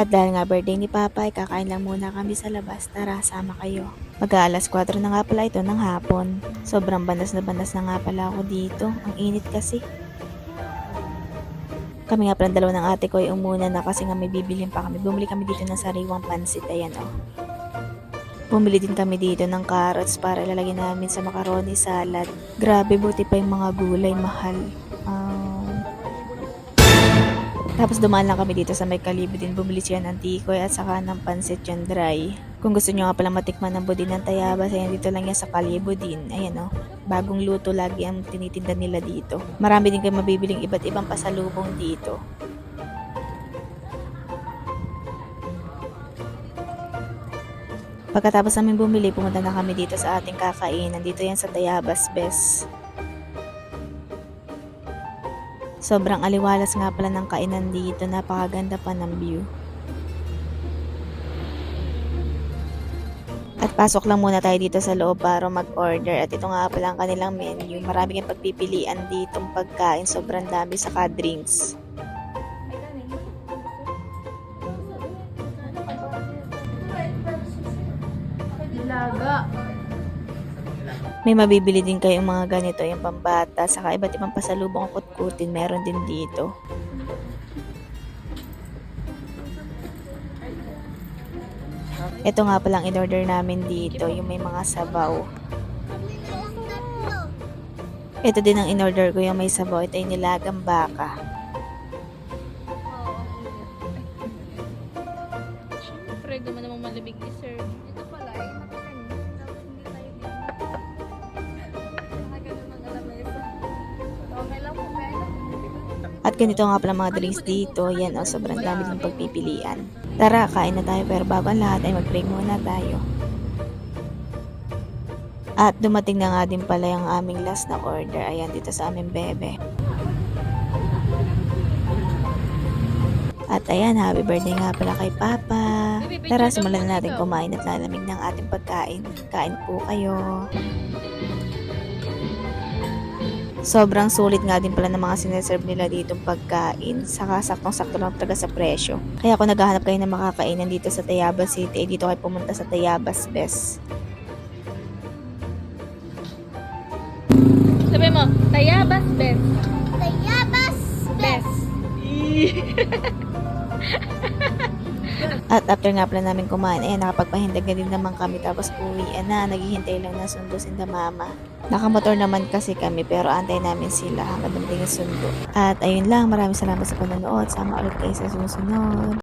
At dahil nga birthday ni Papa, kakain lang muna kami sa labas. Tara, sama kayo. Mag-aalas 4 na nga pala ito ng hapon. Sobrang bandas na bandas na nga pala ako dito. Ang init kasi. Kami nga pala dalawa ng ate ko ay umuna na kasi nga may bibilin pa kami. Bumili kami dito ng sariwang pansit. Ayan o. Bumili din kami dito ng carrots para ilalagay namin sa macaroni salad. Grabe, buti pa yung mga gulay, mahal. Um, tapos dumaan lang kami dito sa may kalibo din. Bumili siya ng tikoy at saka ng pansit yung dry. Kung gusto nyo nga pala matikman ng budin ng tayabas, ayan dito lang yan sa kalibo din. Ayan o. Bagong luto lagi ang tinitinda nila dito. Marami din kayo mabibiling iba't ibang pasalubong dito. Pagkatapos namin bumili, pumunta na kami dito sa ating kakainan. Dito yan sa Tayabas Bes. Sobrang aliwalas nga pala ng kainan dito. Napakaganda pa ng view. At pasok lang muna tayo dito sa loob para mag-order. At ito nga pala ang kanilang menu. Marami kang pagpipilian ditong pagkain. Sobrang dami sa drinks. Dilaga. May mabibili din kayong mga ganito, yung pambata, saka iba't ibang pasalubong kutkutin, meron din dito. Ito nga palang in-order namin dito, yung may mga sabaw. Ito din ang in-order ko, yung may sabaw. Ito yung nilagang baka. Siyempre, gumawa namang malamig ni sir. At ganito nga pala mga drinks dito. Yan, oh, sobrang dami din pagpipilian. Tara, kain na tayo. Pero bago lahat ay mag-break muna tayo. At dumating na nga din pala yung aming last na order. Ayan, dito sa aming bebe. At ayan, happy birthday nga pala kay Papa. Tara, simulan na natin kumain at lalamig ng ating pagkain. Kain po kayo. Sobrang sulit nga din pala ng mga sineserve nila dito pagkain. Saka saktong-sakto lang talaga sa presyo. Kaya kung naghahanap kayo ng makakainan dito sa Tayabas City, eh, dito kayo pumunta sa Tayabas Best. Sabi mo, Tayabas best. Tayabas! Best. At after nga pala namin kumain, eh, nakapagpahindag na din naman kami tapos uwi na. Naghihintay lang na sundo si mama. Nakamotor naman kasi kami pero antay namin sila hanggang dumating sundo. At ayun lang, maraming salamat sa panonood. Sama ulit kayo sa susunod.